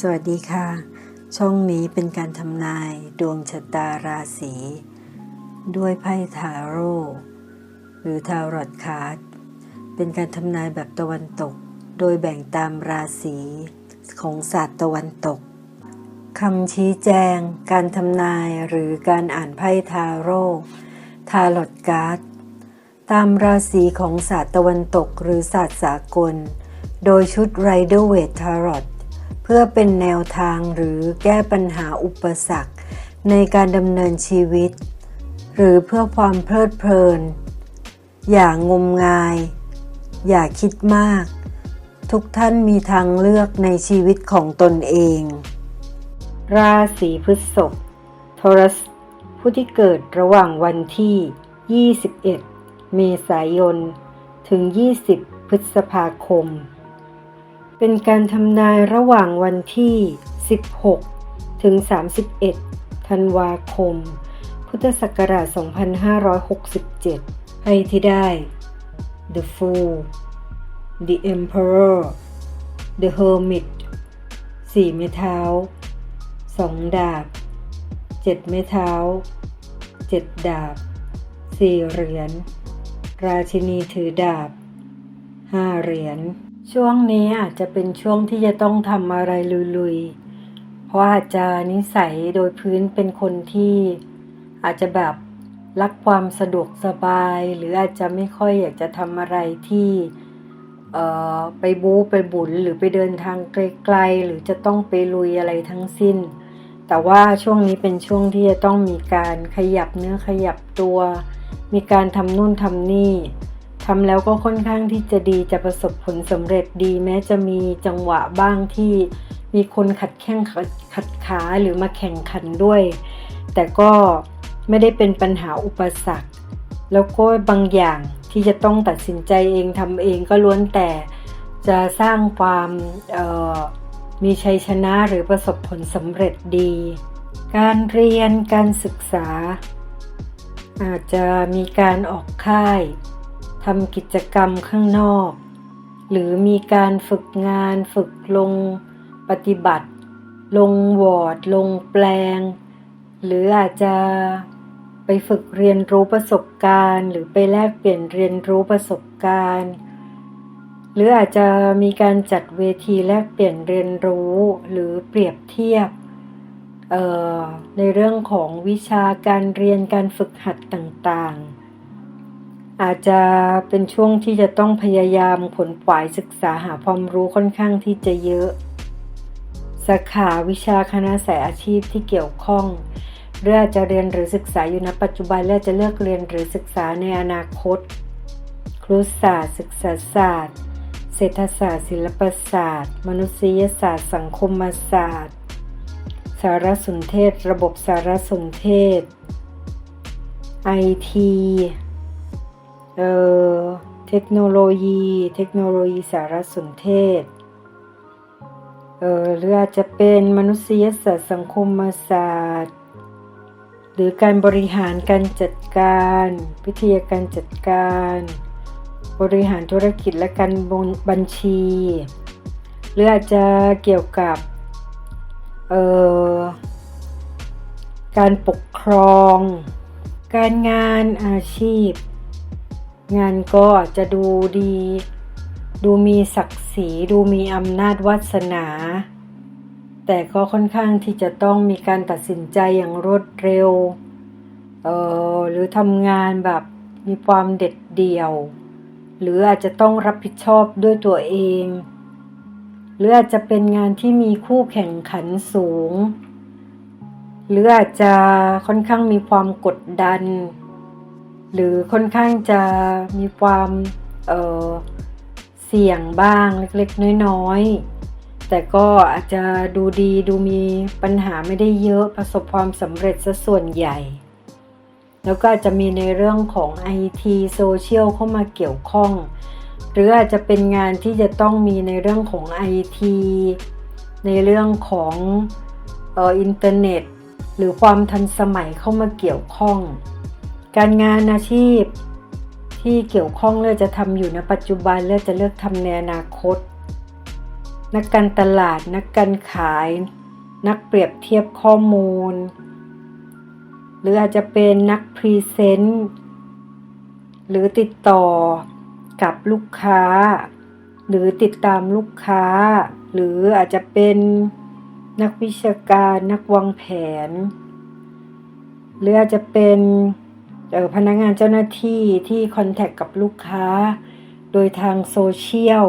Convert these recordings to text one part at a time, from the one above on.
สวัสดีค่ะ ช่องนี้เป็นการทำนายดวงชะตาราศีด้วยไพ่ทาโร่หรือทารอตคาร์ดเป็นการทำนายแบบตะวันตก โดยแบ่งตามราศีของศาสตร์ตะวันตกคำชี้แจง การทำนายหรือการอ่านไพ่ทาโร่ทารอตการ์ดตามราศีของศาสตร์ตะวันตกหรือศาสตร์สากล โดยชุดไรเดอร์เวททารอต เพื่อเป็นแนวทางหรือแก้ปัญหาอุปสรรค ในการดำเนินชีวิต หรือเพื่อความเพลิดเพลิน อย่างงมงาย อย่าคิดมาก ทุกท่านมีทางเลือกในชีวิตของตนเอง ราศีพฤษภทรัสผู้ที่เกิดระหว่างวันที่ 21 เมษายน ถึง 20 พฤษภาคม เป็นการทำนายระหว่างวันที่ 16 ถึง 31 ธันวาคม พุทธศักราช 2567 ให้ที่ได้ The Fool The Emperor The Hermit สี่ไม้เท้าสองดาบเจ็ดไม้เท้าเจ็ดดาบสี่เหรียญราชินีถือดาบห้าเหรียญ ช่วงนี้อาจจะเป็นช่วงที่จะต้องทำอะไรลุยๆ เพราะอาจจะนิสัยโดยพื้นเป็นคนที่อาจจะแบบรักความสะดวกสบาย หรืออาจจะไม่ค่อยอยากจะทำอะไรที่ไปบู๊ไปบุญหรือไปเดินทางไกลๆ หรือจะต้องไปลุยอะไรทั้งสิ้น แต่ว่าช่วงนี้เป็นช่วงที่จะต้องมีการขยับเนื้อขยับตัว มีการทำนู่นทำนี่ ทำแล้วก็ค่อนข้างที่จะดีจะประสบผลสำเร็จดี แม้จะมีจังหวะบ้างที่มีคนขัดแข้งขัดขาหรือมาแข่งขันด้วย แต่ก็ไม่ได้เป็นปัญหาอุปสรรค แล้วก็บางอย่างที่จะต้องตัดสินใจเองทำเองก็ล้วนแต่จะสร้างความมีชัยชนะหรือประสบผลสำเร็จดี การเรียนการศึกษา อาจจะมีการออกค่าย ทำกิจกรรมข้างนอก หรือมีการฝึกงานฝึกลงปฏิบัติ ลงวอร์ด ลงแปลง หรืออาจจะไปฝึกเรียนรู้ประสบการณ์ หรือไปแลกเปลี่ยนเรียนรู้ประสบการณ์ หรืออาจจะมีการจัดเวทีแลกเปลี่ยนเรียนรู้หรือเปรียบเทียบในเรื่องของวิชาการเรียนการฝึกหัดต่างๆ อาจจะเป็นช่วงที่จะต้องพยายามขนขวายศึกษาหาความรู้ค่อนข้างที่จะเยอะ สาขาวิชาคณะสายอาชีพที่เกี่ยวข้องเรืออาจจะเรียนหรือศึกษาอยู่ณปัจจุบันและจะเลือกเรียนหรือศึกษาในอนาคต ครุศาสตร์ศึกษาศาสตร์ เศรษฐศาสตร์ ศิลปศาสตร์ มนุษยศาสตร์ สังคมศาสตร์ สารสนเทศ ระบบสารสนเทศไอที เออเทคโนโลยี เทคโนโลยีสารสนเทศ เออหรืออาจจะเป็นมนุษยศาสตร์สังคมศาสตร์ หรือการบริหารการจัดการ วิทยาการจัดการ บริหารธุรกิจและการบัญชี หรืออาจจะเกี่ยวกับ เออการปกครอง การงานอาชีพ งานก็จะดูดี ดูมีศักดิ์ศรี ดูมีอำนาจวาสนา แต่ก็ค่อนข้างที่จะต้องมีการตัดสินใจอย่างรวดเร็ว เอ่อหรือทำงานแบบมีความเด็ดเดี่ยว หรืออาจจะต้องรับผิดชอบด้วยตัวเอง หรืออาจจะเป็นงานที่มีคู่แข่งขันสูง หรืออาจจะค่อนข้างมีความกดดัน หรือค่อนข้างจะมีความเเสี่ยงบ้างเล็กๆ น้อยๆ แต่ก็อาจจะดูดีดูมีปัญหาไม่ได้เยอะประสบความสำเร็จซะส่วนใหญ่ แล้วก็อาจจะมีในเรื่องของ IT โซเชียลเข้ามาเกี่ยวข้อง หรืออาจจะเป็นงานที่จะต้องมีในเรื่องของ IT ในเรื่องของอออินเทอร์เน็ต หรือความทันสมัยเข้ามาเกี่ยวข้อง การงานอาชีพที่เกี่ยวข้องเลือกจะทำอยู่ในปัจจุบันเลือกจะเลือกทำในอนาคต นักการตลาด นักการขาย นักเปรียบเทียบข้อมูล หรืออาจจะเป็นนักพรีเซนต์หรือติดต่อกับลูกค้า หรือติดตามลูกค้า หรืออาจจะเป็นนักวิชาการ นักวางแผน หรืออาจจะเป็น พนักงานเจ้าหน้าที่ที่คอนแทคกับลูกค้า โดยทางโซเชียล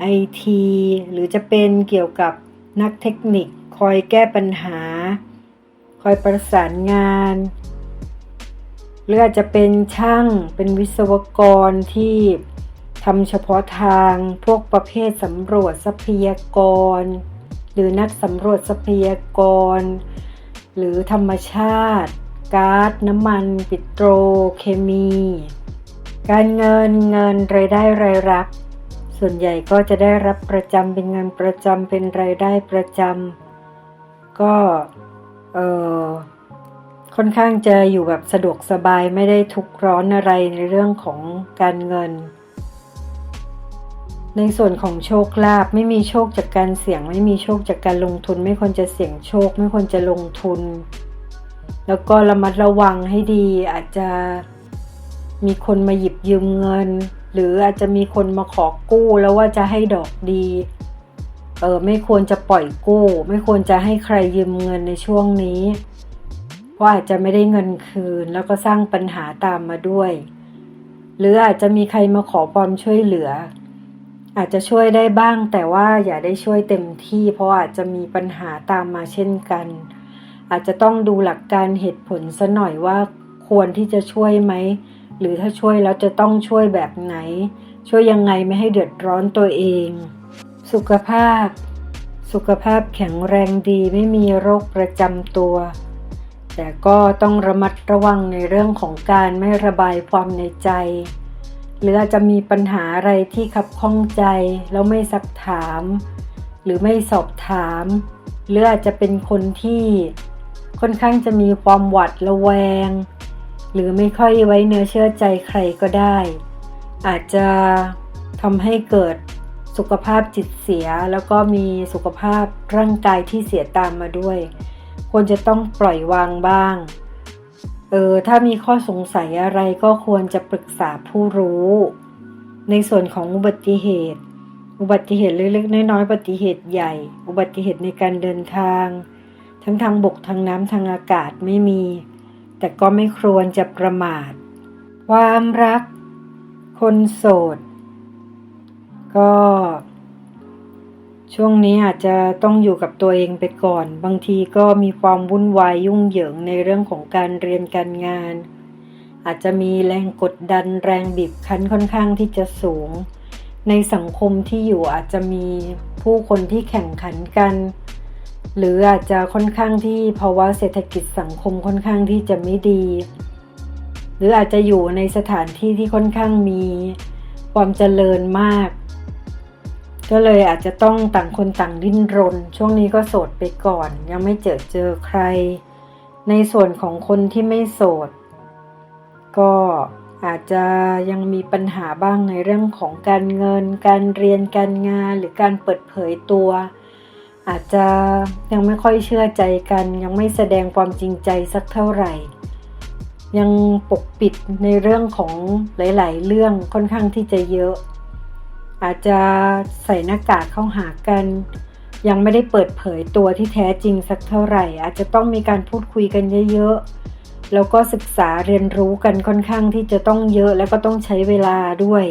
ไอทีหรือจะเป็นเกี่ยวกับนักเทคนิคคอยแก้ปัญหา คอยประสานงานหรืออาจจะเป็นช่างเป็นวิศวกรที่ทำเฉพาะทางพวกประเภทสำรวจทรัพยากร หรือนักสำรวจทรัพยากร หรือธรรมชาติ ก๊าซน้ำมันปิโตรเคมี การเงินเงินรายได้รายรับ ส่วนใหญ่ก็จะได้รับประจำเป็นเงินประจำเป็นรายได้ประจำก็เออค่อนข้างจะอยู่แบบสะดวกสบายไม่ได้ทุกข์ร้อนอะไรในเรื่องของการเงิน ในส่วนของโชคลาภไม่มีโชคจากการเสี่ยง ไม่มีโชคจากการลงทุน ไม่ควรจะเสี่ยงโชค ไม่ควรจะลงทุน แล้วก็ระมัดระวังให้ดีอาจจะมีคนมาหยิบยืมเงิน หรืออาจจะมีคนมาขอกู้แล้วว่าจะให้ดอกดีเออไม่ควรจะปล่อยกู้ ไม่ควรจะให้ใครยืมเงินในช่วงนี้เพราะอาจจะไม่ได้เงินคืน แล้วก็สร้างปัญหาตามมาด้วย หรืออาจจะมีใครมาขอความช่วยเหลือ อาจจะช่วยได้บ้างแต่ว่าอย่าได้ช่วยเต็มที่ เพราะอาจจะมีปัญหาตามมาเช่นกัน อาจจะต้องดูหลักการเหตุผลซะหน่อยว่าควรที่จะช่วยไหม หรือถ้าช่วยแล้วจะต้องช่วยแบบไหน ช่วยยังไงไม่ให้เดือดร้อนตัวเอง สุขภาพ สุขภาพแข็งแรงดีไม่มีโรคประจำตัว แต่ก็ต้องระมัดระวังในเรื่องของการไม่ระบายความในใจ หรืออาจจะมีปัญหาอะไรที่ขับข้องใจแล้วไม่ซักถาม หรือไม่สอบถาม หรืออาจจะเป็นคนที่ ค่อนข้างจะมีความหวัดระแวง หรือไม่ค่อยไว้เนื้อเชื่อใจใครก็ได้ อาจจะทำให้เกิดสุขภาพจิตเสียแล้วก็มีสุขภาพร่างกายที่เสียตามมาด้วย ควรจะต้องปล่อยวางบ้าง เออถ้ามีข้อสงสัยอะไรก็ควรจะปรึกษาผู้รู้ ในส่วนของอุบัติเหตุ อุบัติเหตุเล็กๆน้อยๆอุบัติเหตุใหญ่ อุบัติเหตุในการเดินทาง ทั้งทางบกทางน้ำทางอากาศไม่มี แต่ก็ไม่ควรจะประมาท ความรัก คนโสด ก็ ช่วงนี้อาจจะต้องอยู่กับตัวเองไปก่อน บางทีก็มีความวุ่นวายยุ่งเหยิงในเรื่องของการเรียนการงาน อาจจะมีแรงกดดันแรงบีบคั้นค่อนข้างที่จะสูง ในสังคมที่อยู่อาจจะมีผู้คนที่แข่งขันกัน หรืออาจจะค่อนข้างที่ภาวะเศรษฐกิจสังคมค่อนข้างที่จะไม่ดี หรืออาจจะอยู่ในสถานที่ที่ค่อนข้างมีความเจริญมาก ก็เลยอาจจะต้องต่างคนต่างดิ้นรน ช่วงนี้ก็โสดไปก่อน ยังไม่เจอเจอใคร ในส่วนของคนที่ไม่โสด ก็อาจจะยังมีปัญหาบ้างในเรื่องของการเงิน การเรียนการงานหรือการเปิดเผยตัว อาจจะยังไม่ค่อยเชื่อใจกัน ยังไม่แสดงความจริงใจสักเท่าไหร่ ยังปกปิดในเรื่องของหลาย ๆ เรื่องค่อนข้างที่จะเยอะ อาจจะใส่หน้ากากเข้าหากัน ยังไม่ได้เปิดเผยตัวที่แท้จริงสักเท่าไหร่ อาจจะต้องมีการพูดคุยกันเยอะ ๆ แล้วก็ศึกษาเรียนรู้กันค่อนข้างที่จะต้องเยอะ แล้วก็ต้องใช้เวลาด้วย